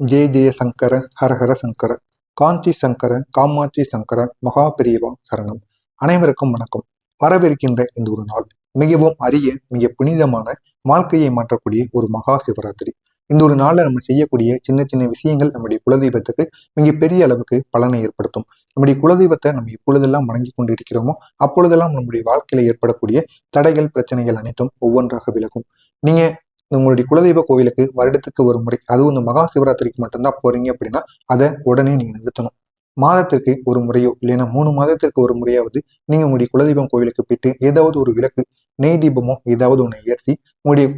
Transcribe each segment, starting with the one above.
ஜெய ஜெய சங்கர ஹரஹர சங்கர காஞ்சி சங்கர காமாட்சி சங்கர மகா பெரியவா சரணம். அனைவருக்கும் வணக்கம். வரவிருக்கின்ற இந்த ஒரு நாள் மிகவும் அரிய மிக புனிதமான வாழ்க்கையை மாற்றக்கூடிய ஒரு மகா சிவராத்திரி. இந்த ஒரு நாளில் நம்ம செய்யக்கூடிய சின்ன சின்ன விஷயங்கள் நம்முடைய குலதெய்வத்துக்கு மிக பெரிய அளவுக்கு பலனை ஏற்படுத்தும். நம்முடைய குலதெய்வத்தை நம்ம எப்பொழுதெல்லாம் வணங்கி கொண்டு இருக்கிறோமோ அப்பொழுதெல்லாம் நம்முடைய வாழ்க்கையில ஏற்படக்கூடிய தடைகள் பிரச்சனைகள் அனைத்தும் ஒவ்வொன்றாக விலகும். நீங்க உங்களுடைய குலதெய்வ கோவிலுக்கு வருடத்துக்கு ஒரு முறை அதுவும் இந்த மகா சிவராத்திரிக்கு மட்டும்தான் போறீங்க அப்படின்னா அதை உடனே நீங்க நிறுத்தணும். மாதத்திற்கு ஒரு முறையோ இல்லைன்னா மூணு மாதத்திற்கு ஒரு முறையாவது நீங்க உங்களுடைய குலதெய்வம் கோவிலுக்கு போயிட்டு ஏதாவது ஒரு விளக்கு நெய் தீபமோ ஏதாவது ஒன்று ஏற்றி உங்களுடைய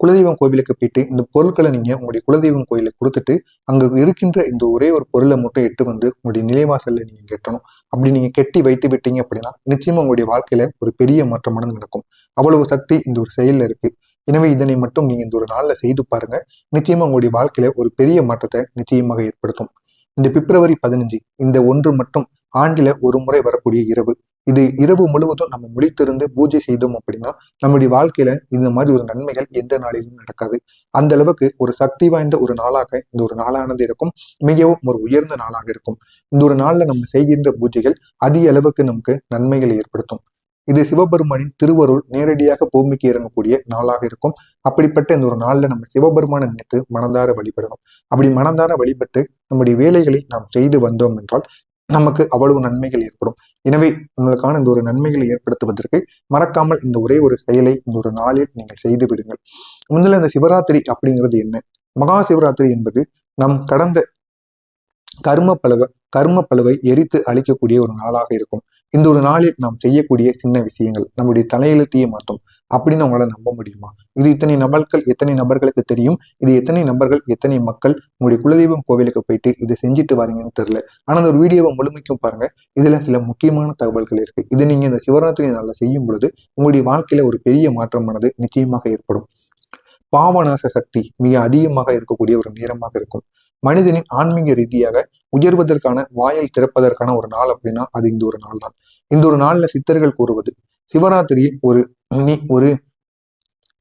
குலதெய்வம் கோவிலுக்கு போயிட்டு இந்த பொருட்களை நீங்க உங்களுடைய குலதெய்வம் கோயிலுக்கு கொடுத்துட்டு அங்க இருக்கின்ற இந்த ஒரே ஒரு பொருளை மட்டும் எட்டு வந்து உங்களுடைய நிலைவாசல்ல நீங்க கெட்டணும். அப்படி நீங்க கெட்டி வைத்து விட்டீங்க அப்படின்னா நிச்சயமா உங்களுடைய வாழ்க்கையில ஒரு பெரிய மாற்றமானது நடக்கும். அவ்வளவு சக்தி இந்த ஒரு செயல்ல இருக்கு. எனவே இதனை மட்டும் நீங்க இந்த ஒரு நாளில் செய்து பாருங்க. நிச்சயமா உங்களுடைய வாழ்க்கையில ஒரு பெரிய மாற்றத்தை நிச்சயமாக ஏற்படுத்தும். இந்த பிப்ரவரி பதினஞ்சு இந்த ஒன்று மட்டும் ஆண்டில ஒரு முறை வரக்கூடிய இரவு. இது இரவு முழுவதும் நம்ம முடித்திருந்து பூஜை செய்தோம் அப்படின்னா நம்முடைய வாழ்க்கையில இந்த மாதிரி ஒரு நன்மைகள் எந்த நாளிலும் நடக்காது. அந்த அளவுக்கு ஒரு சக்தி வாய்ந்த ஒரு நாளாக இந்த ஒரு நாளானது இருக்கும். மிகவும் ஒரு உயர்ந்த நாளாக இருக்கும். இந்த ஒரு நாளில் நம்ம செய்கின்ற பூஜைகள் அதிக அளவுக்கு நமக்கு நன்மைகளை ஏற்படுத்தும். இது சிவபெருமானின் திருவருள் நேரடியாக பூமிக்கு இறங்கக்கூடிய நாளாக இருக்கும். அப்படிப்பட்ட இந்த ஒரு நாளில் நம்ம சிவபெருமானை நினைத்து மனதார வழிபடணும். அப்படி மனதார வழிபட்டு நம்முடைய வேலைகளை நாம் செய்து வந்தோம் என்றால் நமக்கு அவ்வளவு நன்மைகள் ஏற்படும். எனவே உங்களுக்கான இந்த ஒரு நன்மைகளை ஏற்படுத்துவதற்கு மறக்காமல் இந்த ஒரே ஒரு செயலை இந்த ஒரு நாளில் நீங்கள் செய்து விடுங்கள். முதல்ல இந்த சிவராத்திரி அப்படிங்கிறது என்ன? மகா சிவராத்திரி என்பது நம் கடந்த கர்ம பலவ கர்ம பழுவை எரித்து அழிக்கக்கூடிய ஒரு நாளாக இருக்கும். இந்த ஒரு நாளில் நாம் செய்யக்கூடிய சின்ன விஷயங்கள் நம்முடைய தலையெழுத்தையே மாற்றும் அப்படின்னு அவங்களால நம்ப முடியுமா? இது இத்தனை நபர்கள் எத்தனை நபர்களுக்கு தெரியும்? இது எத்தனை நபர்கள் எத்தனை மக்கள்? உங்களுடைய குலதெய்வம் கோவிலுக்கு போயிட்டு இதை செஞ்சுட்டு வரீங்கன்னு தெரியல. ஆனா அந்த ஒரு வீடியோவை முழுமைக்கும் பாருங்க. இதுல சில முக்கியமான தகவல்கள் இருக்கு. இது நீங்க இந்த சிவராத்திரி நாளில் செய்யும் பொழுது உங்களுடைய வாழ்க்கையில ஒரு பெரிய மாற்றமானது நிச்சயமாக ஏற்படும். பாவநாச சக்தி மிக அதிகமாக இருக்கக்கூடிய ஒரு நேரமாக இருக்கும். மனிதனின் ஆன்மீக ரீதியாக உயர்வதற்கான வாயில் திறப்பதற்கான ஒரு நாள் அப்படின்னா அது இந்த ஒரு நாள் தான் இந்த ஒரு நாள்ல சித்தர்கள் கூறுவது சிவராத்திரியில் ஒரு ஒரு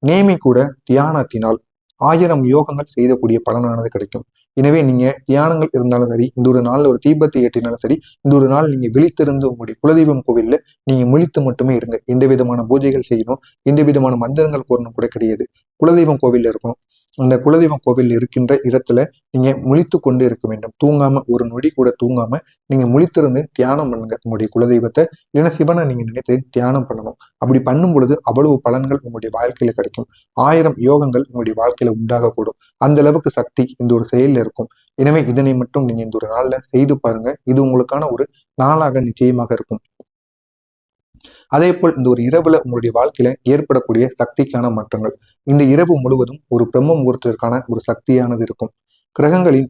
நேமி கூட தியானத்தினால் ஆயிரம் யோகங்கள் செய்யக்கூடிய பலனானது கிடைக்கும். எனவே நீங்க தியானங்கள் இருந்தாலும் சரி இந்த ஒரு நாள்ல ஒரு தீபத்தை ஏற்றினாலும் சரி இந்த ஒரு நாள் நீங்க விழித்திருந்து உங்களுடைய குலதெய்வம் கோவில்ல நீங்க முழித்து மட்டுமே இருங்க. எந்த விதமான பூஜைகள் செய்யணும் எந்த விதமான மந்திரங்கள் கூறணும் கூட கிடையாது. குலதெய்வம் கோவில்ல இருக்கணும். அந்த குலதெய்வம் கோவில் இருக்கின்ற இடத்துல நீங்க முழித்து கொண்டு இருக்க வேண்டும். தூங்காம ஒரு நொடி கூட தூங்காம நீங்க முழித்திருந்து தியானம் பண்ணுங்க உங்களுடைய குலதெய்வத்தை. இல்லைன்னா சிவனை நீங்க நினைத்து தியானம் பண்ணணும். அப்படி பண்ணும் பொழுது அவ்வளவு பலன்கள் உங்களுடைய வாழ்க்கையில கிடைக்கும். ஆயிரம் யோகங்கள் உங்களுடைய வாழ்க்கையில உண்டாகக்கூடும். அந்த அளவுக்கு சக்தி இந்த ஒரு செயலில் இருக்கும். எனவே இதனை மட்டும் நீங்க இந்த ஒரு நாள்ல செய்து பாருங்க. இது உங்களுக்கான ஒரு நாளாக நிச்சயமாக இருக்கும். அதே போல் இந்த ஒரு இரவுல உங்களுடைய வாழ்க்கையில ஏற்படக்கூடிய சக்திக்கான மாற்றங்கள். இந்த இரவு முழுவதும் ஒரு பிரம்ம முகூர்த்தத்திற்கான ஒரு சக்தியானது இருக்கும். கிரகங்களின்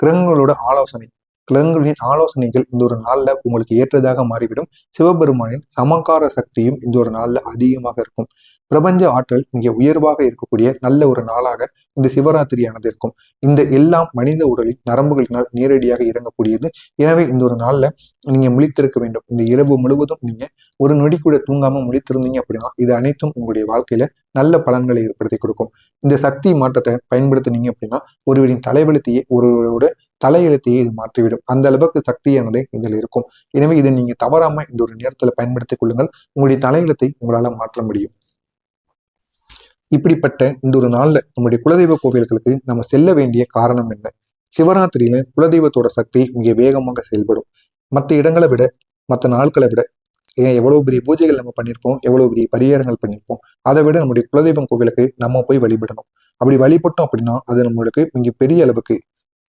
கிரகங்களோட ஆலோசனை கிரகங்களின் ஆலோசனைகள் இந்த ஒரு நாள்ல உங்களுக்கு ஏற்றதாக மாறிவிடும். சிவபெருமானின் சமகார சக்தியும் இந்த ஒரு நாள்ல அதிகமாக இருக்கும். பிரபஞ்ச ஆற்றல் மிக உயர்வாக இருக்கக்கூடிய நல்ல ஒரு நாளாக இந்த சிவராத்திரியானது இருக்கும். இந்த எல்லாம் மனித உடலில் நரம்புகளினால் நேரடியாக இறங்கக்கூடியது. எனவே இந்த ஒரு நாளில் நீங்க முழித்திருக்க வேண்டும். இந்த இரவு முழுவதும் நீங்க ஒரு நொடி கூட தூங்காம முழித்திருந்தீங்க அப்படின்னா இது அனைத்தும் உங்களுடைய வாழ்க்கையில நல்ல பலன்களை ஏற்படுத்தி கொடுக்கும். இந்த சக்தி மாற்றத்தை பயன்படுத்தினீங்க அப்படின்னா ஒருவரின் தலைவெழுத்தையே ஒருவரோட தலையெழுத்தையே இது மாற்றிவிடும். அந்த அளவுக்கு சக்தியானது இதில் இருக்கும். எனவே இதை நீங்க தவறாம இந்த ஒரு நேரத்தில் பயன்படுத்திக் கொள்ளுங்கள். உங்களுடைய தலையெழுத்தை உங்களால் மாற்ற முடியும். இப்படிப்பட்ட இந்த ஒரு நாளில் நம்முடைய குலதெய்வ கோவில்களுக்கு நம்ம செல்ல வேண்டிய காரணம் என்ன? சிவராத்திரியில குலதெய்வத்தோட சக்தி மிக வேகமாக செயல்படும். மற்ற இடங்களை விட மற்ற நாட்களை விட ஏன் எவ்வளவு பெரிய பூஜைகள் நம்ம பண்ணியிருப்போம் எவ்வளவு பெரிய பரிகாரங்கள் பண்ணியிருப்போம் அதை விட நம்முடைய குலதெய்வம் கோவிலுக்கு நம்ம போய் வழிபடணும். அப்படி வழிபட்டோம் அப்படின்னா அது நம்மளுக்கு மிக பெரிய அளவுக்கு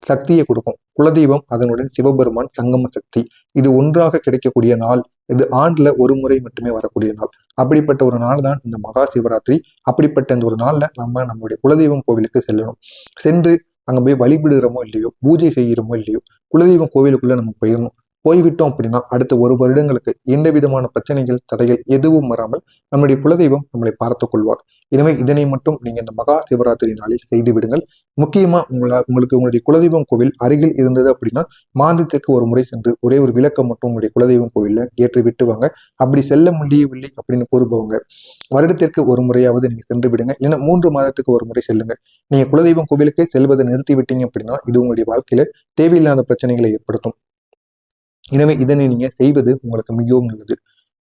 சக்தியை கொடுக்கும். குலதெய்வம் அதனுடன் சிவபெருமான் சங்கம சக்தி. இது ஒன்றாக கிடைக்கக்கூடிய நாள். இது ஆண்டுல ஒரு முறை மட்டுமே வரக்கூடிய நாள். அப்படிப்பட்ட ஒரு நாள் தான் இந்த மகா சிவராத்திரி. அப்படிப்பட்ட இந்த ஒரு நாள்ல நம்ம நம்மளுடைய குலதெய்வம் கோவிலுக்கு செல்லணும். சென்று அங்க போய் வழிபடுகிறோமோ இல்லையோ பூஜை செய்கிறோமோ இல்லையோ குலதெய்வம் கோவிலுக்குள்ள நம்ம போயிடணும். போய்விட்டோம் அப்படின்னா அடுத்த ஒரு வருடங்களுக்கு எந்த விதமான பிரச்சனைகள் தடைகள் எதுவும் வராமல் நம்முடைய குலதெய்வம் நம்மளை பார்த்துக் கொள்வார். எனவே இதனை மட்டும் நீங்க இந்த மகா சிவராத்திரி நாளில் செய்து விடுங்கள். முக்கியமா உங்களா உங்களுக்கு உங்களுடைய குலதெய்வம் கோவில் அருகில் இருந்தது அப்படின்னா மாதத்துக்கு ஒரு முறை சென்று ஒரே ஒரு விளக்கம் மட்டும் உங்களுடைய குலதெய்வம் கோவில்ல ஏற்றி விட்டுவாங்க அப்படி செல்ல முடியவில்லை அப்படின்னு கூறுபவங்க வருடத்திற்கு ஒரு முறையாவது நீங்க சென்று விடுங்க. இல்லைன்னா மூன்று மாதத்துக்கு ஒரு முறை செல்லுங்க. நீங்க குலதெய்வம் கோவிலுக்கே செல்வதை நிறுத்தி விட்டீங்க அப்படின்னா இது உங்களுடைய வாழ்க்கையில தேவையில்லாத பிரச்சனைகளை ஏற்படுத்தும். எனவே இதனை நீங்க செய்வது உங்களுக்கு மிகவும் நல்லது.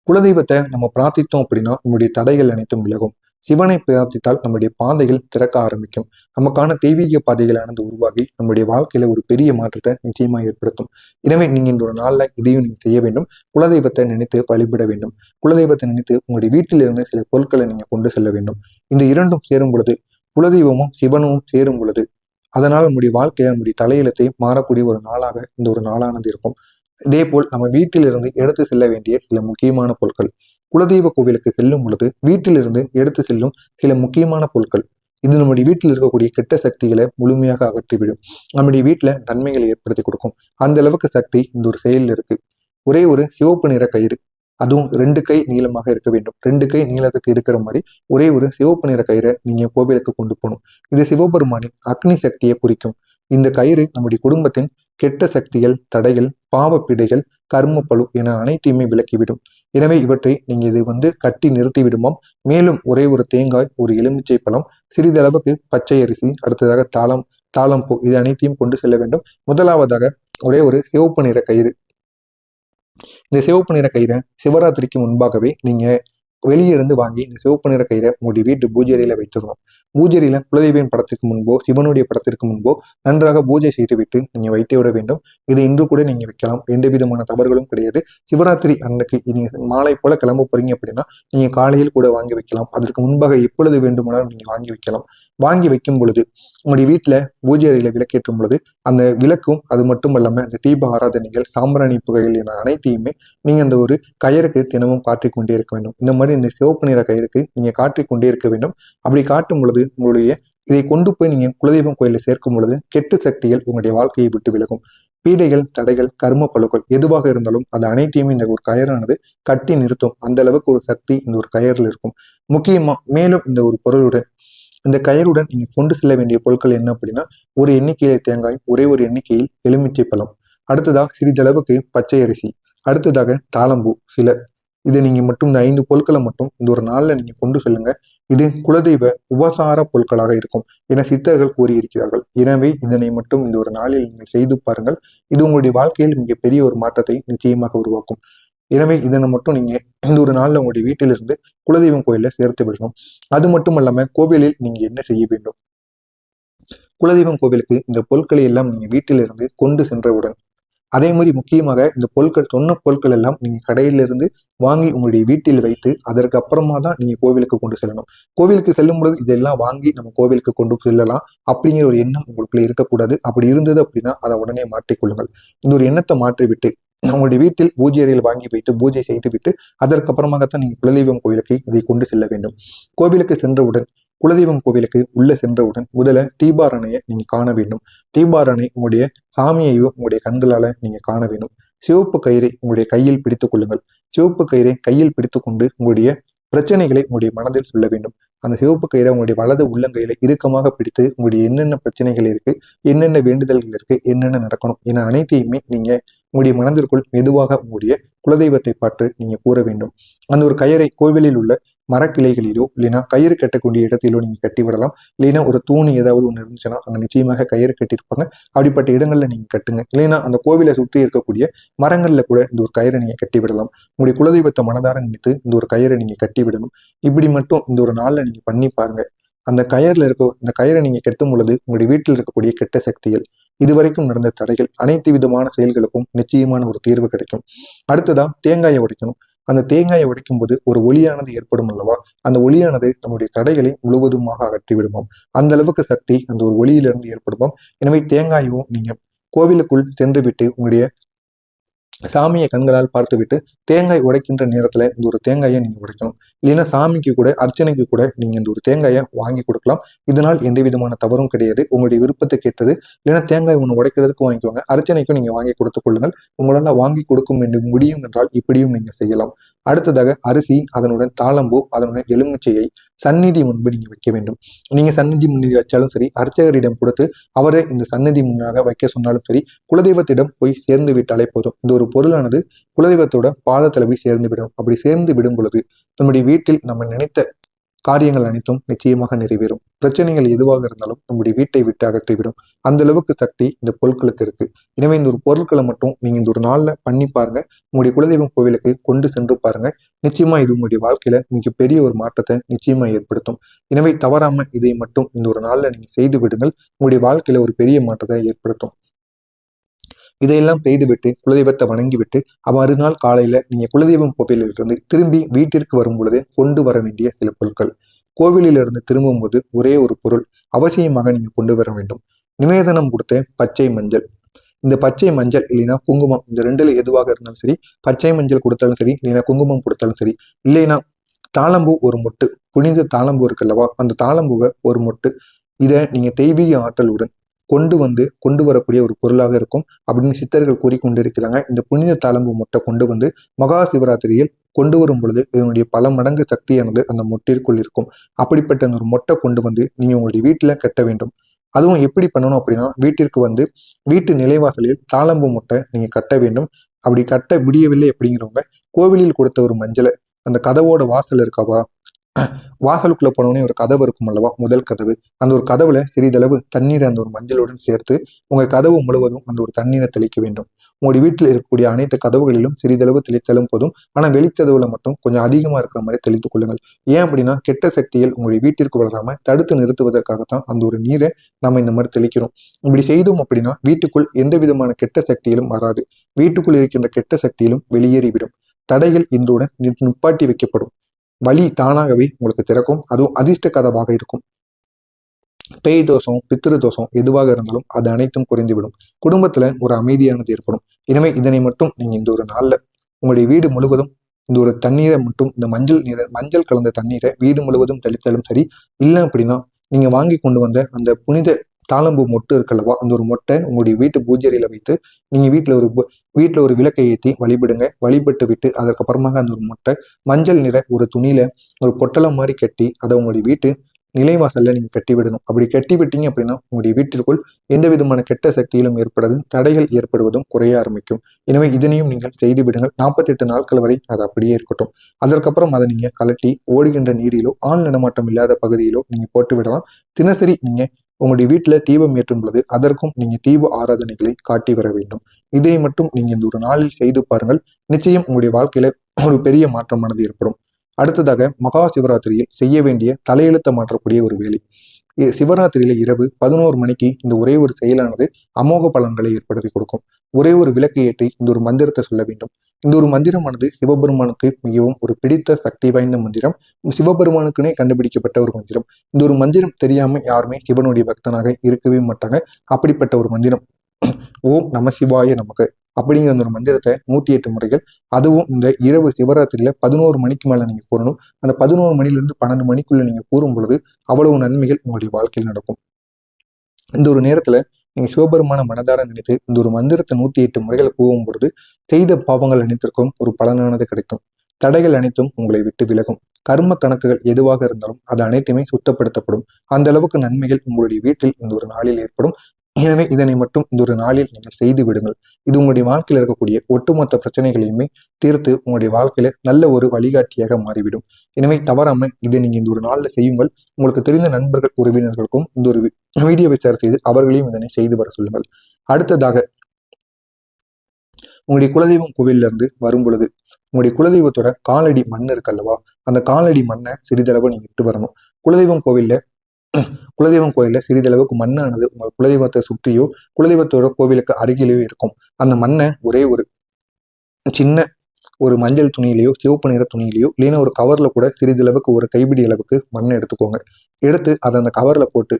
குலதெய்வத்தை நம்ம பிரார்த்தித்தோம் அப்படின்னா நம்முடைய தடைகள் அனைத்தும் விலகும். சிவனை பிரார்த்தித்தால் நம்முடைய பாதைகள் திறக்க ஆரம்பிக்கும். நமக்கான தெய்வீக பாதைகளானது உருவாகி நம்முடைய வாழ்க்கையில ஒரு பெரிய மாற்றத்தை நிச்சயமா ஏற்படுத்தும். எனவே நீங்க இந்த ஒரு நாள்ல இதையும் நீங்க செய்ய வேண்டும். குலதெய்வத்தை நினைத்து வழிபட வேண்டும். குலதெய்வத்தை நினைத்து உங்களுடைய வீட்டிலிருந்து சில பொருட்களை நீங்க கொண்டு செல்ல வேண்டும். இந்த இரண்டும் சேரும் பொழுது குலதெய்வமும் சிவனும் சேரும் பொழுது அதனால் நம்முடைய வாழ்க்கையில நம்முடைய தலையெழுத்தை மாறக்கூடிய ஒரு நாளாக இந்த ஒரு நாளானது இருக்கும். இதே போல் நம்ம வீட்டிலிருந்து எடுத்து செல்ல வேண்டிய சில முக்கியமான பொருட்கள். குலதெய்வ கோவிலுக்கு செல்லும் பொழுது வீட்டிலிருந்து எடுத்து செல்லும் சில முக்கியமான பொருட்கள். இது நம்முடைய வீட்டில் இருக்கக்கூடிய கெட்ட சக்திகளை முழுமையாக அகற்றிவிடும். நம்முடைய வீட்டில் நன்மைகளை ஏற்படுத்தி கொடுக்கும். அந்த அளவுக்கு சக்தி இந்த ஒரு செயலில் இருக்கு. ஒரே ஒரு சிவப்பு நிற கயிறு. அதுவும் ரெண்டு கை நீளமாக இருக்க வேண்டும். ரெண்டு கை நீளத்துக்கு இருக்கிற மாதிரி ஒரே ஒரு சிவப்பு நிற கயிறை நீங்க கோவிலுக்கு கொண்டு போகணும். இது சிவபெருமானின் அக்னி சக்தியை குறிக்கும். இந்த கயிறு நம்முடைய குடும்பத்தின் கெட்ட சக்திகள் தடைகள் பாவப்பிடைகள் கர்ம பழு என அனைத்தையுமே விலக்கிவிடும். எனவே இவற்றை நீங்க இது வந்து கட்டி நிறுத்திவிடுமாம் மேலும் ஒரே ஒரு தேங்காய் ஒரு எலுமிச்சை பழம் சிறிதளவுக்கு பச்சை அரிசி அடுத்ததாக தாளம் தாளம் பூ இது அனைத்தையும் கொண்டு செல்ல வேண்டும். முதலாவதாக ஒரே ஒரு சிவப்பு நிற கயிறு. இந்த சிவப்பு நிற கயிறை சிவராத்திரிக்கு முன்பாகவே நீங்க வெளியே இருந்து வாங்கி இந்த சிவப்பு நிற கயிறை உங்களுடைய வீட்டு பூஜை அறையில பூஜையில பூஜை குலதெய்வியின் படத்திற்கு முன்போ சிவனுடைய படத்திற்கு முன்போ நன்றாக பூஜை செய்துவிட்டு நீங்க வைத்து விட வேண்டும். இதை இன்று கூட நீங்க வைக்கலாம். எந்த விதமான தவறுகளும் கிடையாது. சிவராத்திரி அன்னைக்கு நீங்க மாலை போல கிளம்ப போறீங்க அப்படின்னா நீங்க காலையில் கூட வாங்கி வைக்கலாம். அதற்கு முன்பாக எப்பொழுது வேண்டுமானாலும் நீங்க வாங்கி வைக்கலாம். வாங்கி வைக்கும் பொழுது உங்களுடைய வீட்டுல பூஜை அறையில விளக்கேற்றும் பொழுது அந்த விளக்கும் அது மட்டும் இல்லாம இந்த தீப ஆராதனைகள் சாம்பிராணி புகைகள் என அனைத்தையுமே நீங்க அந்த ஒரு கயருக்கு தினமும் காட்டிக்கொண்டே இருக்க வேண்டும். இந்த மாதிரி மாதிரி இந்த சிவப்பு நிற கயிறுக்கு நீங்கள் காட்டிக் கொண்டே இருக்க வேண்டும். அப்படி காட்டும் பொழுது உங்களுடைய இதை கொண்டு போய் நீங்கள் குலதெய்வம் கோயிலில் சேர்க்கும் பொழுது கெட்டு சக்திகள் உங்களுடைய வாழ்க்கையை விட்டு விலகும். பீடைகள் தடைகள் கர்ம பழுக்கள் எதுவாக இருந்தாலும் அது அனைத்தையுமே இந்த ஒரு கயரானது கட்டி நிறுத்தும். அந்த அளவுக்கு ஒரு சக்தி இந்த ஒரு கயரில் இருக்கும். முக்கியமாக மேலும் இந்த ஒரு பொருளுடன் இந்த கயருடன் நீங்கள் கொண்டு செல்ல வேண்டிய பொருட்கள் என்ன அப்படின்னா ஒரு எண்ணிக்கையில தேங்காய் ஒரே ஒரு எண்ணிக்கையில் எலுமிச்சை பழம். அடுத்ததாக சிறிதளவுக்கு பச்சை அரிசி. அடுத்ததாக தாளம்பூ சில இதை நீங்க மட்டும் இந்த ஐந்து பொருட்களை மட்டும் இந்த ஒரு நாளில் நீங்க கொண்டு செல்லுங்க. இது குலதெய்வ உபசார பொருட்களாக இருக்கும் என சித்தர்கள் கூறியிருக்கிறார்கள். எனவே இதனை மட்டும் இந்த ஒரு நாளில் நீங்கள் செய்து பாருங்கள். இது உங்களுடைய வாழ்க்கையில் மிகப்பெரிய ஒரு மாற்றத்தை நிச்சயமாக உருவாக்கும். எனவே இதனை மட்டும் நீங்க இந்த ஒரு நாளில் உங்களுடைய வீட்டிலிருந்து குலதெய்வம் கோயிலில் சேர்த்து விடணும். அது மட்டும் இல்லாம கோவிலில் நீங்க என்ன செய்ய வேண்டும்? குலதெய்வம் கோவிலுக்கு இந்த பொருட்களை எல்லாம் நீங்க வீட்டிலிருந்து கொண்டு சென்றவுடன் அதே மாதிரி முக்கியமாக இந்த பொருட்கள் சொன்ன பொருட்கள் எல்லாம் நீங்கள் கடையிலிருந்து வாங்கி உங்களுடைய வீட்டில் வைத்து அதற்கு அப்புறமா தான் நீங்கள் கோவிலுக்கு கொண்டு செல்லணும். கோவிலுக்கு செல்லும் பொழுது இதெல்லாம் வாங்கி நம்ம கோவிலுக்கு கொண்டு செல்லலாம். அப்படிங்கிற ஒரு எண்ணம் உங்களுக்குள்ள இருக்கக்கூடாது. அப்படி இருந்தது அப்படின்னா அதை உடனே மாற்றிக்கொள்ளுங்கள் இந்த ஒரு எண்ணத்தை மாற்றிவிட்டு உங்களுடைய வீட்டில் பூஜை அறையில் வாங்கி வைத்து பூஜை செய்துவிட்டு அதற்கப்புறமாகத்தான் நீங்கள் குலதெய்வம் கோவிலுக்கு இதை கொண்டு செல்ல வேண்டும். கோவிலுக்கு சென்றவுடன் குலதெய்வம் கோவிலுக்கு உள்ள சென்றவுடன் முதல்ல தீபாரணையை நீங்க காண வேண்டும். தீபாரணை உங்களுடைய சாமியையும் உங்களுடைய கண்களால நீங்க காண வேண்டும். சிவப்பு கயிறை உங்களுடைய கையில் பிடித்துக் கொள்ளுங்கள். சிவப்பு கயிறை கையில் பிடித்துக்கொண்டு உங்களுடைய பிரச்சனைகளை உங்களுடைய மனதில் சொல்ல வேண்டும். அந்த சிவப்பு கயிறை உங்களுடைய வலது உள்ளங்கையில இறுக்கமாக பிடித்து உங்களுடைய என்னென்ன பிரச்சனைகள் இருக்கு என்னென்ன வேண்டுதல்கள் இருக்கு என்னென்ன நடக்கணும் என அனைத்தையுமே நீங்க உங்களுடைய மனதிற்குள் மெதுவாக உங்களுடைய குலதெய்வத்தை பார்த்து நீங்க கூற வேண்டும். அந்த ஒரு கயிறை கோவிலில் உள்ள மரக்கிளைகளிலோ இல்லைன்னா கயிறு கட்டக்கூடிய இடத்திலோ நீங்க கட்டி விடலாம் இல்லைன்னா ஒரு தூணி ஏதாவது ஒன்று இருந்துச்சுன்னா அங்கே நிச்சயமாக கயிறு கட்டியிருப்பாங்க. அப்படிப்பட்ட இடங்கள்ல நீங்க கட்டுங்க. இல்லைன்னா அந்த கோவிலை சுற்றி இருக்கக்கூடிய மரங்கள்ல கூட இந்த ஒரு கயிறை நீங்க கட்டி விடலாம் உங்களுடைய குலதெய்வத்தை மனதார நினைத்து இந்த ஒரு கயிறை நீங்க கட்டி விடணும் இப்படி மட்டும் இந்த ஒரு நாள்ல நீங்க பண்ணி பாருங்க. அந்த கயர்ல இருக்க இந்த கயிறை நீங்க கட்டும் பொழுது உங்களுடைய வீட்டில் இருக்கக்கூடிய கெட்ட சக்திகள் இதுவரைக்கும் நடந்த தடைகள் அனைத்து விதமான செயல்களுக்கும் நிச்சயமான ஒரு தீர்வு கிடைக்கும். அடுத்ததா தேங்காயை உடைக்கணும். அந்த தேங்காயை உடைக்கும் போது ஒரு ஒளியானது ஏற்படும் அல்லவா? அந்த ஒளியானது நம்முடைய தடைகளை முழுவதுமாக அகற்றி விடுமாம். அந்த அளவுக்கு சக்தி அந்த ஒரு ஒளியிலிருந்து ஏற்படுமாம். எனவே தேங்காயும் நீங்க கோவிலுக்குள் சென்று விட்டு உங்களுடைய சாமியை கண்களால் பார்த்துவிட்டு தேங்காய் உடைக்கின்ற நேரத்தில் இந்த ஒரு தேங்காயை நீங்கள் உடைக்கணும். இல்லைன்னா சாமிக்கு கூட அர்ச்சனைக்கு கூட நீங்கள் இந்த ஒரு தேங்காயை வாங்கி கொடுக்கலாம். இதனால் எந்த விதமான தவறும் கிடையாது. உங்களுடைய விருப்பத்தை கேட்டது இல்லைன்னா தேங்காய் ஒன்று உடைக்கிறதுக்கு வாங்கிக்கோங்க. அர்ச்சனைக்கும் நீங்கள் வாங்கி கொடுத்துக் கொள்ளுங்கள். உங்களால் வாங்கி கொடுக்கும் என்று முடியும் என்றால் இப்படியும் நீங்கள் செய்யலாம். அடுத்ததாக அரிசி அதனுடன் தாளம்பூ அதனுடன் எலுமிச்சையை சந்நிதி முன்பு நீங்க வைக்க வேண்டும். நீங்க சந்நிதி முன்னிதி வச்சாலும் சரி அர்ச்சகரிடம் கொடுத்து அவரை இந்த சந்நிதி முன்னாக வைக்க சொன்னாலும் சரி குலதெய்வத்திடம் போய் சேர்ந்து விட்டாலே போதும். இந்த ஒரு பொருளானது குலதெய்வத்தோட பாதத்தில் போய் சேர்ந்து விடும். அப்படி சேர்ந்து விடும் பொழுது நம்முடைய வீட்டில் நம்ம நினைத்த காரியங்கள் அனைத்தும் நிச்சயமாக நிறைவேறும். பிரச்சனைகள் எதுவாக இருந்தாலும் நம்முடைய வீட்டை விட்டு அகற்றிவிடும். அந்த அளவுக்கு சக்தி இந்த பொருட்களுக்கு இருக்கு. எனவே இந்த ஒரு பொருட்களை மட்டும் நீங்க இந்த ஒரு நாள்ல பண்ணி பாருங்க. உங்களுடைய குலதெய்வம் கோவிலுக்கு கொண்டு சென்று பாருங்க. நிச்சயமா இது உங்களுடைய வாழ்க்கையில மிகப்பெரிய ஒரு மாற்றத்தை நிச்சயமா ஏற்படுத்தும். எனவே தவறாம இதை மட்டும் இந்த ஒரு நாள்ல நீங்க செய்து விடுங்கள். உங்களுடைய வாழ்க்கையில ஒரு பெரிய மாற்றத்தை ஏற்படுத்தும். இதையெல்லாம் செய்துவிட்டு குலதெய்வத்தை வணங்கிவிட்டு மறுநாள் காலையில நீங்க குலதெய்வம் கோவிலிலிருந்து திரும்பி வீட்டிற்கு வரும் பொழுது கொண்டு வர வேண்டிய சில பொருட்கள். கோவிலிலிருந்து திரும்பும்போது ஒரே ஒரு பொருள் அவசியமாக நீங்க கொண்டு வர வேண்டும். நிவேதனம் கொடுத்த பச்சை மஞ்சள். இந்த பச்சை மஞ்சள் இல்லைன்னா குங்குமம். இந்த ரெண்டுல எதுவாக இருந்தாலும் சரி பச்சை மஞ்சள் கொடுத்தாலும் சரி இல்லைன்னா குங்குமம் கொடுத்தாலும் சரி இல்லைன்னா தாளம்பூ ஒரு மொட்டு. புனித தாளம்பூ இருக்குல்லவா அந்த தாளம்பூவை ஒரு மொட்டு. இதை நீங்க தெய்வீக ஆற்றலுடன் கொண்டு வந்து கொண்டு வரக்கூடிய ஒரு பொருளாக இருக்கும் அப்படின்னு சித்தர்கள் கூறிக்கொண்டிருக்கிறாங்க. இந்த புனித தாளம்பு முட்டை கொண்டு வந்து மகா சிவராத்திரியில் கொண்டு வரும் பொழுது இதனுடைய பல மடங்கு சக்தியானது அந்த மொட்டிற்குள் இருக்கும். அப்படிப்பட்ட அந்த ஒரு மொட்டை கொண்டு வந்து நீங்க உங்களுடைய வீட்டில் கட்ட வேண்டும். அதுவும் எப்படி பண்ணணும் அப்படின்னா வீட்டிற்கு வந்து வீட்டு நிலைவாசலில் தாளம்பு மொட்டை நீங்க கட்ட வேண்டும். அப்படி கட்ட முடியவில்லை அப்படிங்கிறவங்க கோவிலில் கொடுத்த ஒரு மஞ்சளை அந்த கதவோட வாசல் இருக்காவா வாசலுக்குள்ள போனோடனே ஒரு கதவு இருக்கும் அல்லவா? முதல் கதவு. அந்த ஒரு கதவுல சிறிதளவு தண்ணீரை அந்த ஒரு மஞ்சளுடன் சேர்த்து உங்க கதவு முழுவதும் அந்த ஒரு தண்ணீரை தெளிக்க வேண்டும். உங்களுடைய வீட்டில் இருக்கக்கூடிய அனைத்து கதவுகளிலும் சிறிதளவு தெளித்தாலும் போதும். ஆனா வெளிக்கதவுல மட்டும் கொஞ்சம் அதிகமா இருக்கிற மாதிரி தெளித்துக் கொள்ளுங்கள். ஏன் அப்படின்னா கெட்ட சக்திகள் உங்களுடைய வீட்டிற்கு வளராம தடுத்து நிறுத்துவதற்காகத்தான் அந்த ஒரு நீரை நம்ம இந்த மாதிரி தெளிக்கிறோம். இப்படி செய்தோம் அப்படின்னா வீட்டுக்குள் எந்த விதமான கெட்ட சக்தியிலும் வராது. வீட்டுக்குள் இருக்கின்ற கெட்ட சக்தியிலும் வெளியேறிவிடும். தடைகள் இன்றுடன் நிப்பாட்டி வைக்கப்படும். வழி தானாகவே உங்களுக்கு திறக்கும். அதுவும் அதிர்ஷ்ட கதவாக இருக்கும். பேய் தோஷம் பித்திரு தோஷம் எதுவாக இருந்தாலும் அது அனைத்தும் குறைந்துவிடும். குடும்பத்துல ஒரு அமைதியானது ஏற்படும். எனவே இதனை மட்டும் நீங்க இந்த ஒரு நாள்ல உங்களுடைய வீடு முழுவதும் இந்த ஒரு தண்ணீரை மட்டும் இந்த மஞ்சள் நீரை மஞ்சள் கலந்த தண்ணீரை வீடு முழுவதும் தெளித்தாலும் சரி இல்லை அப்படின்னா நீங்க வாங்கி கொண்டு வந்த அந்த புனித தாளம்பூ மொட்டு இருக்கல்லவா அந்த ஒரு மொட்டை உங்களுடைய வீட்டு பூஜையில வைத்து நீங்க வீட்டுல ஒரு வீட்டுல ஒரு விளக்கை ஏற்றி வழிபடுங்க. வழிபட்டு விட்டு அதுக்கப்புறமாக அந்த ஒரு மொட்டை மஞ்சள் நிற ஒரு துணியில ஒரு பொட்டலம் மாதிரி கட்டி அதை உங்களுடைய வீட்டு நிலைவாசல்ல நீங்க கட்டி விடணும். அப்படி கட்டி விட்டீங்க அப்படின்னா உங்களுடைய வீட்டிற்குள் எந்த விதமான கெட்ட சக்தியிலும் ஏற்படுது தடைகள் ஏற்படுவதும் குறைய ஆரம்பிக்கும். எனவே இதனையும் நீங்கள் செய்து விடுங்கள். நாற்பத்தெட்டு நாட்கள் வரை அது அப்படியே இருக்கட்டும். அதற்கப்புறம் அதை நீங்க கலட்டி ஓடுகின்ற நீரிலோ ஆண் நடமாட்டம் இல்லாத பகுதியிலோ நீங்க போட்டு விடலாம். தினசரி நீங்க உங்களுடைய வீட்டில் தீபம் ஏற்றும் பொழுது அதற்கும் நீங்கள் தீப ஆராதனைகளை காட்டி வர வேண்டும். இதை மட்டும் நீங்கள் இந்த ஒரு நாளில் செய்து பாருங்கள். நிச்சயம் உங்களுடைய வாழ்க்கையில ஒரு பெரிய மாற்றமானது ஏற்படும். அடுத்ததாக மகா சிவராத்திரியில் செய்ய வேண்டிய தலையெழுத்த மாற்றக்கூடிய ஒரு வேலை. சிவராத்திரியில இரவு பதினோரு மணிக்கு இந்த ஒரே ஒரு செயலானது அமோக பலன்களை ஏற்படுத்தி கொடுக்கும். ஒரே ஒரு விளக்கு ஏற்றி இந்த ஒரு மந்திரத்தை சொல்ல வேண்டும். இந்த ஒரு மந்திரமானது சிவபெருமானுக்கு மிகவும் ஒரு பிடித்த சக்தி வாய்ந்த மந்திரம். சிவபெருமானுக்குனே கண்டுபிடிக்கப்பட்ட ஒரு மந்திரம். இந்த ஒரு மந்திரம் தெரியாம யாருமே சிவனுடைய பக்தனாக இருக்கவே மாட்டாங்க. அப்படிப்பட்ட ஒரு மந்திரம். ஓம் நம சிவாய நமக்கு அப்படிங்கிற அந்த ஒரு மந்திரத்தை நூத்தி எட்டு முறைகள். அதுவும் இந்த இரவு சிவராத்திரியில பதினோரு மணிக்கு மேல நீங்க கூறணும். அந்த பதினோரு மணிலிருந்து பன்னெண்டு மணிக்குள்ள நீங்க கூறும் பொழுது அவ்வளவு நன்மைகள் உங்களுடைய வாழ்க்கையில் நடக்கும். இந்த ஒரு நேரத்துல நீங்க சிவபெருமான மனதார நினைத்து இந்த ஒரு மந்திரத்தை நூத்தி எட்டு முறைகளை கூவும் பொழுது செய்த பாவங்கள் அனைத்திற்கும் ஒரு பலனானது கிடைக்கும். தடைகள் அனைத்தும் உங்களை விட்டு விலகும். கர்ம கணக்குகள் எதுவாக இருந்தாலும் அது அனைத்துமே சுத்தப்படுத்தப்படும். அந்த அளவுக்கு நன்மைகள் உங்களுடைய வீட்டில் இந்த ஒரு நாளில் ஏற்படும். எனவே இதனை மட்டும் இந்த ஒரு நாளில் நீங்கள் செய்து விடுங்கள். இது உங்களுடைய வாழ்க்கையில் இருக்கக்கூடிய ஒட்டுமொத்த பிரச்சனைகளையுமே தீர்த்து உங்களுடைய வாழ்க்கையில நல்ல ஒரு வழிகாட்டியாக மாறிவிடும். எனவே தவறாம இதை நீங்க இந்த ஒரு நாளில் செய்யுங்கள். உங்களுக்கு தெரிந்த நண்பர்கள் உறவினர்களுக்கும் இந்த ஒரு வீடியோவை ஷேர் செய்து அவர்களையும் இதனை செய்து வர சொல்லுங்கள். அடுத்ததாக உங்களுடைய குலதெய்வம் கோவிலிருந்து வரும் பொழுது உங்களுடைய குலதெய்வத்தோட காலடி மண் இருக்கு அல்லவா? அந்த காலடி மண்ணை சிறிதளவு நீங்க இட்டு வரணும். குலதெய்வம் கோவில்ல குலதெய்வம் கோயிலில் சிறிதளவுக்கு மண்ணானது உங்கள் குலதெய்வத்தை சுற்றியோ குலதெய்வத்தோட கோவிலுக்கு அருகிலேயோ இருக்கும். அந்த மண்ணை ஒரே ஒரு சின்ன ஒரு மஞ்சள் துணியிலையோ சிவப்பு நிற துணியிலையோ இல்லைன்னா ஒரு கவரில் கூட சிறிதளவுக்கு ஒரு கைப்பிடி அளவுக்கு மண்ணை எடுத்துக்கோங்க. எடுத்து அதை அந்த கவரில் போட்டு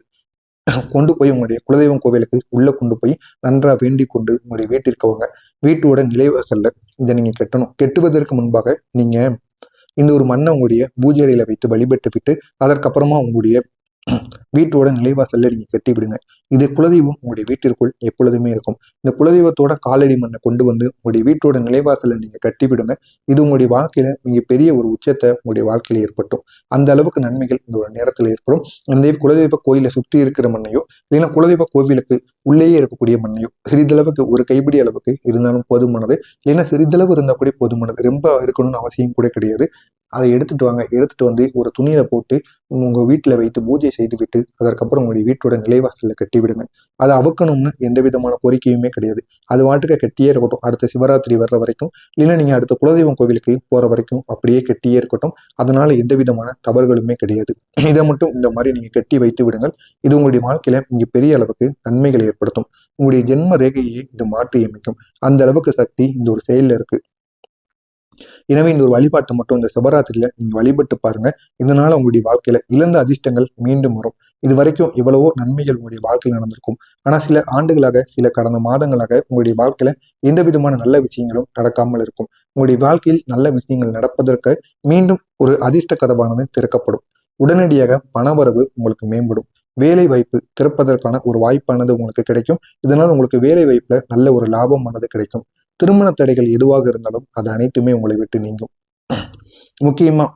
கொண்டு போய் உங்களுடைய குலதெய்வம் கோவிலுக்கு உள்ளே கொண்டு போய் நன்றாக வேண்டி கொண்டு உங்களுடைய வீட்டிற்கு வாங்க. வீட்டோட நிலைவாசல்ல இதை நீங்கள் கட்டணும். கெட்டுவதற்கு முன்பாக நீங்கள் இந்த ஒரு மண்ணை உங்களுடைய பூஜை அறையில் வைத்து வழிபட்டு விட்டு அதற்கப்புறமா உங்களுடைய வீட்டோட நிலைவாசல்ல நீங்க கட்டி விடுங்க. இது குலதெய்வம் உங்களுடைய வீட்டிற்குள் எப்பொழுதுமே இருக்கும். இந்த குலதெய்வத்தோட காலடி மண்ணை கொண்டு வந்து உங்களுடைய வீட்டோட நிலைவாசல்ல நீங்க கட்டி விடுங்க. இது உங்களுடைய வாழ்க்கையில மிக பெரிய ஒரு உச்சத்தை உங்களுடைய வாழ்க்கையில ஏற்பட்டும் அந்த அளவுக்கு நன்மைகள் இந்த ஒரு நேரத்தில் ஏற்படும். இந்த குலதெய்வ கோயிலை சுற்றி இருக்கிற மண்ணையோ இல்லைன்னா குலதெய்வ கோவிலுக்கு உள்ளேயே இருக்கக்கூடிய மண்ணையோ சிறிதளவுக்கு ஒரு கைப்பிடி அளவுக்கு இருந்தாலும் போதுமானது. இல்லைன்னா சிறிதளவு இருந்தால் கூட போதுமானது. ரொம்ப இருக்கணும்னு அவசியம் கூட கிடையாது. அதை எடுத்துட்டு வாங்க. எடுத்துட்டு வந்து ஒரு துணியில போட்டு உங்க வீட்டில் வைத்து பூஜை செய்து விட்டு அதற்கப்புறம் உங்களுடைய வீட்டோட நிலைவாசலில் கட்டி விடுங்க அதை அவுக்கணும்னு எந்த விதமான கோரிக்கையுமே கிடையாது. அது வாட்டுக்க கட்டியே இருக்கட்டும். அடுத்த சிவராத்திரி வர்ற வரைக்கும் இல்லைன்னா நீங்க அடுத்த குலதெய்வம் கோவிலுக்கு போற வரைக்கும் அப்படியே கட்டியே இருக்கட்டும். அதனால எந்த விதமான தவறுகளுமே கிடையாது. இதை மட்டும் இந்த மாதிரி நீங்க கட்டி வைத்து விடுங்கள். இது உங்களுடைய வாழ்க்கையில இங்கே பெரிய அளவுக்கு நன்மைகளை ஏற்படுத்தும். உங்களுடைய ஜென்ம ரேகையை இது மாற்றி அமைக்கும் அந்த அளவுக்கு சக்தி இந்த ஒரு செயலில் இருக்கு. எனவே இந்த ஒரு வழிபாட்டை மட்டும் இந்த சிவராத்திரியில நீங்க வழிபட்டு பாருங்க. இதனால உங்களுடைய வாழ்க்கையில இழந்த அதிர்ஷ்டங்கள் மீண்டும் வரும். இது வரைக்கும் எவ்வளவோ நன்மைகள் உங்களுடைய வாழ்க்கையில் நடந்திருக்கும். ஆனா சில ஆண்டுகளாக சில கடந்த மாதங்களாக உங்களுடைய வாழ்க்கையில எந்த விதமான நல்ல விஷயங்களும் நடக்காமல் இருக்கும். உங்களுடைய வாழ்க்கையில் நல்ல விஷயங்கள் நடப்பதற்கு மீண்டும் ஒரு அதிர்ஷ்ட கதவானது திறக்கப்படும். உடனடியாக பணவரவு உங்களுக்கு மேம்படும். வேலை வாய்ப்பு திறப்பதற்கான ஒரு வாய்ப்பானது உங்களுக்கு கிடைக்கும். இதனால் உங்களுக்கு வேலை வாய்ப்புல நல்ல ஒரு லாபமானது கிடைக்கும். திருமண தடைகள் எதுவாக இருந்தாலும் அது அனைத்துமே உங்களை விட்டு நீங்கும். முக்கியமா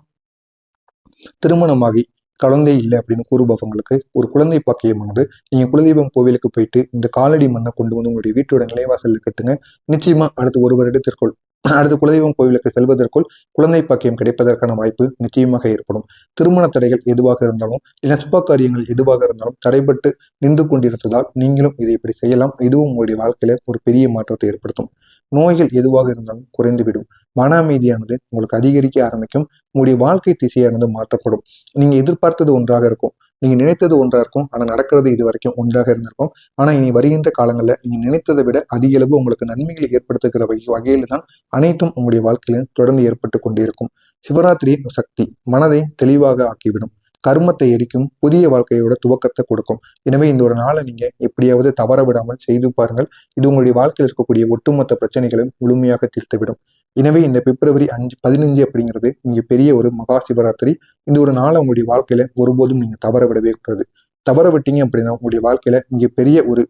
திருமணமாகி குழந்தை இல்லை அப்படின்னு கூறுபவங்களுக்கு ஒரு குழந்தை பாக்கியமானது நீங்க குலதெய்வம் கோவிலுக்கு போயிட்டு இந்த காலடி மண்ணை கொண்டு வந்து உங்களுடைய வீட்டோட நிலைவாசல்ல கட்டுங்க. நிச்சயமா அடுத்து ஒரு வருடத்திற்குள் அடுத்து குலதெய்வம் கோவிலுக்கு செல்வதற்குள் குழந்தை பாக்கியம் கிடைப்பதற்கான வாய்ப்பு நிச்சயமாக ஏற்படும். திருமண தடைகள் எதுவாக இருந்தாலும் இல்லை சுப காரியங்கள் எதுவாக இருந்தாலும் தடைபட்டு நின்று கொண்டிருந்ததால் நீங்களும் இதை இப்படி செய்யலாம். இதுவும் உங்களுடைய வாழ்க்கையில ஒரு பெரிய மாற்றத்தை ஏற்படுத்தும். நோய்கள் எதுவாக இருந்தாலும் குறைந்துவிடும். மன அமைதியானது உங்களுக்கு அதிகரிக்க ஆரம்பிக்கும். உங்களுடைய வாழ்க்கை திசையானது மாற்றப்படும். நீங்க எதிர்பார்த்தது ஒன்றாக இருக்கும். நீங்க நினைத்தது ஒன்றா இருக்கும் ஆனா நடக்கிறது இது வரைக்கும் ஒன்றாக இருந்திருக்கும். ஆனா இனி வருகின்ற காலங்களில் நீங்க நினைத்ததை விட அதிக அளவு உங்களுக்கு நன்மைகளை ஏற்படுத்துகிற வகை வகையில தான் அனைத்தும் உங்களுடைய வாழ்க்கையிலும் தொடர்ந்து ஏற்பட்டு கொண்டிருக்கும். சிவராத்திரியின் சக்தி மனதை தெளிவாக ஆக்கிவிடும். கர்மத்தை எரிக்கும் புதிய வாழ்க்கையோட துவக்கத்தை கொடுக்கும். எனவே இந்த ஒரு நாளை நீங்க எப்படியாவது தவற விடாமல் செய்து பாருங்கள். இது உங்களுடைய வாழ்க்கையில் இருக்கக்கூடிய ஒட்டுமொத்த பிரச்சனைகளையும் முழுமையாக தீர்த்துவிடும். எனவே இந்த பிப்ரவரி அஞ்சு பதினஞ்சு அப்படிங்கிறது நீங்க பெரிய ஒரு மகா சிவராத்திரி. இந்த ஒரு நாளை உங்களுடைய வாழ்க்கையில ஒருபோதும் நீங்க தவற விடவே கூடாது. தவற விட்டீங்க அப்படின்னா உங்களுடைய வாழ்க்கையில மிக பெரிய ஒரு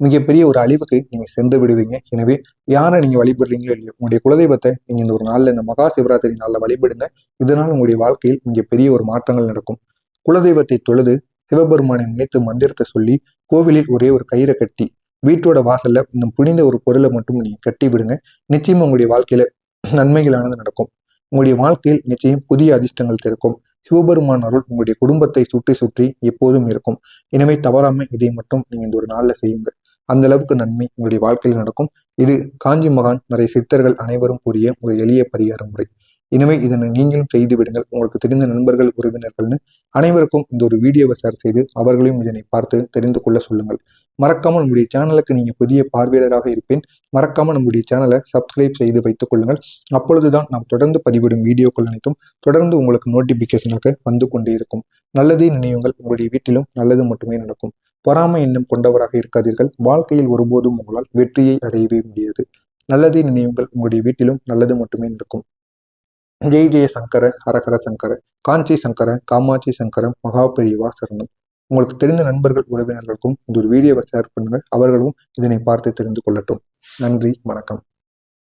மிகப்பெரிய ஒரு அழிவுக்கு நீங்க சென்று விடுவீங்க. எனவே யாரை நீங்க வழிபடுறீங்களோ இல்லையோ உங்களுடைய குலதெய்வத்தை நீங்க இந்த ஒரு நாள்ல இந்த மகா சிவராத்திரி நாளில் வழிபடுங்க. இதனால் உங்களுடைய வாழ்க்கையில் மிகப்பெரிய ஒரு மாற்றங்கள் நடக்கும். குலதெய்வத்தை தொழுது சிவபெருமானை நினைத்து மந்திரத்தை சொல்லி கோவிலில் ஒரே ஒரு கயிறை கட்டி வீட்டோட வாசல்ல இன்னும் புனிந்த ஒரு பொருளை மட்டும் நீங்க கட்டி விடுங்க. நிச்சயம் உங்களுடைய வாழ்க்கையில நன்மைகளானது நடக்கும். உங்களுடைய வாழ்க்கையில் நிச்சயம் புதிய அதிர்ஷ்டங்கள் திறக்கும். சிவபெருமான் அருள் உங்களுடைய குடும்பத்தை சுற்றி சுற்றி எப்போதும் இருக்கும். எனவே தவறாம இதை மட்டும் நீங்க இந்த ஒரு நாள்ல செய்யுங்க. அந்த அளவுக்கு நன்மை உங்களுடைய வாழ்க்கையில் நடக்கும். இது காஞ்சி மகான் நிறைய சித்தர்கள் அனைவரும் கூறிய ஒரு எளிய பரிகார முறை. எனவே இதனை நீங்களும் செய்து விடுங்கள். உங்களுக்கு தெரிந்த நண்பர்கள் உறவினர்கள்னு அனைவருக்கும் இந்த ஒரு வீடியோவை ஷேர் செய்து அவர்களையும் இதனை பார்த்து தெரிந்து கொள்ள சொல்லுங்கள். மறக்காமல் நம்முடைய சேனலுக்கு நீங்கள் புதிய பார்வையாளராக இருப்பேன். மறக்காமல் நம்முடைய சேனலை சப்ஸ்கிரைப் செய்து வைத்துக் கொள்ளுங்கள். அப்பொழுதுதான் நாம் தொடர்ந்து பதிவிடும் வீடியோக்கள் அனைத்தும் தொடர்ந்து உங்களுக்கு நோட்டிபிகேஷனாக வந்து கொண்டே இருக்கும். நல்லதே நினைவுங்கள் உங்களுடைய வீட்டிலும் நல்லது மட்டுமே நடக்கும். பொறாமை எண்ணம் கொண்டவராக இருக்காதீர்கள். வாழ்க்கையில் ஒருபோதும் உங்களால் வெற்றியை அடையவே முடியாது. நல்லதே நினைவுங்கள் உங்களுடைய வீட்டிலும் நல்லது மட்டுமே நடக்கும் ஜெய் ஜெய சங்கர ஹரஹர சங்கர காஞ்சி சங்கர காமாட்சி சங்கர மகாபெரிவா சரணம். உங்களுக்கு தெரிந்த நண்பர்கள் உறவினர்களுக்கும் இந்த ஒரு வீடியோவை ஷேர் பண்ணுங்கள். அவர்களும் இதனை பார்த்து தெரிந்து கொள்ளட்டும். நன்றி வணக்கம்.